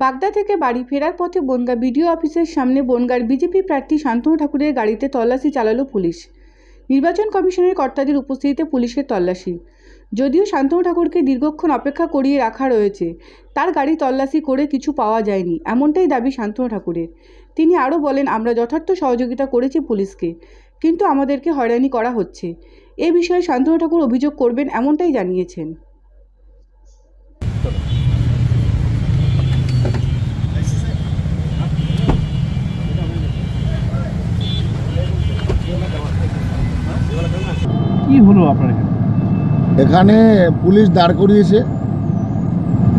বাগদা থেকে বাড়ি ফেরার পথে বনগা বিডিও অফিসের সামনে বনগার বিজেপি প্রার্থী শান্তনু ঠাকুরের গাড়িতে তল্লাশি চালালো পুলিশ। নির্বাচন কমিশনের কর্তাদের উপস্থিতিতে পুলিশের তল্লাশি। যদিও শান্তনু ঠাকুরকে দীর্ঘক্ষণ অপেক্ষা করিয়ে রাখা রয়েছে, তার গাড়ি তল্লাশি করে কিছু পাওয়া যায়নি, এমনটাই দাবি শান্তনু ঠাকুরের। তিনি আরও বলেন, আমরা যথার্থ সহযোগিতা করেছি পুলিশকে, কিন্তু আমাদেরকে হয়রানি করা হচ্ছে। এ বিষয়ে শান্তনু ঠাকুর অভিযোগ করবেন, এমনটাই জানিয়েছেন। কি হলো আপনার এখানে? এখানে পুলিশ দাঁড় করিয়েছে।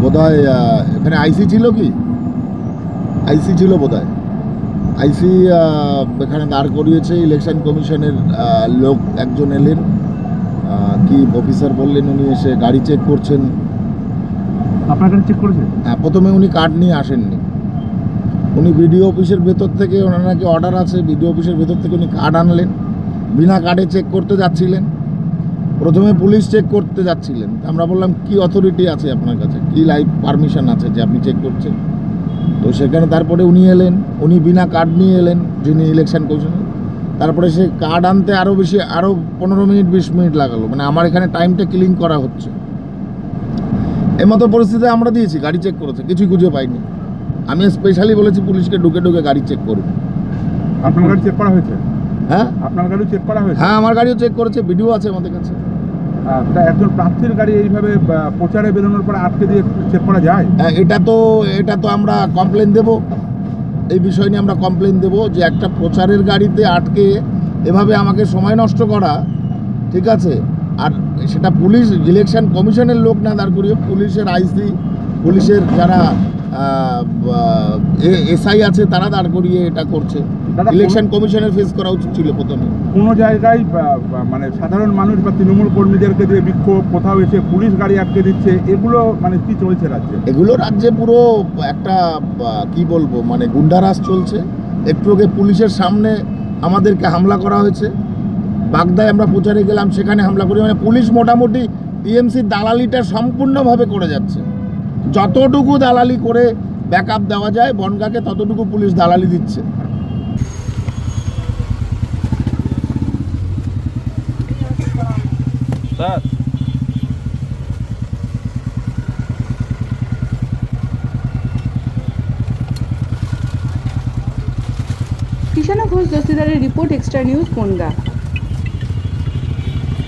বোধহয় এখানে আইসি ছিল কি? আইসি ছিল বোধহয়। আইসি এখানে দাঁড় করিয়েছে ইলেকশন কমিশনের লোক একজন এলেন। কি অফিসার বললেন উনি এসে গাড়ি চেক করছেন। আপনার চেক করেছে? হ্যাঁ প্রথমে উনি কার্ড নিয়ে আসেননি। উনি বিডিও অফিসের ভেতর থেকে ওনার নাকি অর্ডার আছে বিডিও অফিসের ভেতর থেকে উনি কার্ড আনলেন। বিনা কার্ডে চেক করতে যাচ্ছিলেন। প্রথমে পুলিশ চেক করতে যাচ্ছিলেন। আমরা বললাম কি অথরিটি আছে আপনার কাছে? কি লাইভ পারমিশন আছে যে আপনি চেক করছেন? তো সেখানে তারপরে উনি এলেন। উনি বিনা কার্ড নিয়ে এলেন যিনি ইলেকশন কমিশনার তারপরে সে কার্ড আনতে আরও বেশি আরও পনেরো মিনিট বিশ মিনিট লাগালো। মানে আমার এখানে টাইমটা ক্লিন করা হচ্ছে। এই মতো পরিস্থিতি আমরা দিয়েছি গাড়ি চেক করেছে। কিছুই খুঁজে পাইনি। আমি স্পেশালি বলেছি পুলিশকে ঢুকে ঢুকে গাড়ি চেক করুন। আপনার গাড়ি চেক করা হয়েছে? হ্যাঁ? আপনার গাড়ি চেক করা হয়েছে? হ্যাঁ আমার গাড়িও চেক করেছে ভিডিও আছে আমাদের কাছে। তা একজন প্রার্থীর গাড়ি এইভাবে প্রচারে বেরোনোর পরে আটকে দিয়ে চেক করা যায়? হ্যাঁ, এটা তো এটা তো আমরা কমপ্লেন দেব। এই বিষয় নিয়ে আমরা কমপ্লেন দেব যে একটা প্রচারের গাড়িতে আটকে এভাবে আমাকে সময় নষ্ট করা ঠিক আছে? আর সেটা পুলিশ ইলেকশন কমিশনের লোক না দাঁড় করিয়ে পুলিশের আইসি পুলিশের যারা এসআই আছে তারা দাঁড় করিয়ে এটা করছে। ইলেকশন কমিশনের ফেস করা উচিত ছিল প্রথমে। কোনো জায়গায় মানে সাধারণ মানুষ বা তৃণমূল কর্মীদেরকে দিয়ে বিক্ষোভ কোথাও এসে পুলিশ গাড়ি আটকে দিচ্ছে এগুলো মানে কি চলছে রাজ্যে? এগুলো রাজ্যে পুরো একটা কি বলব মানে গুন্ডারাজ চলছে। একটু আগে পুলিশের সামনে আমাদেরকে হামলা করা হয়েছে। বাগদায় আমরা প্রচারে গেলাম সেখানে হামলা করি মানে পুলিশ মোটামুটি টিএমসির দালালিটা সম্পূর্ণভাবে করে যাচ্ছে। যতটুকু দালালি করে ব্যাকআপ দেওয়া যায় বনগাকে ততটুকু পুলিশ দালালি দিচ্ছে। স্যার। কৃষাণা ঘোষ দস্তিদারের রিপোর্ট এক্সট্রা নিউজ বনগা।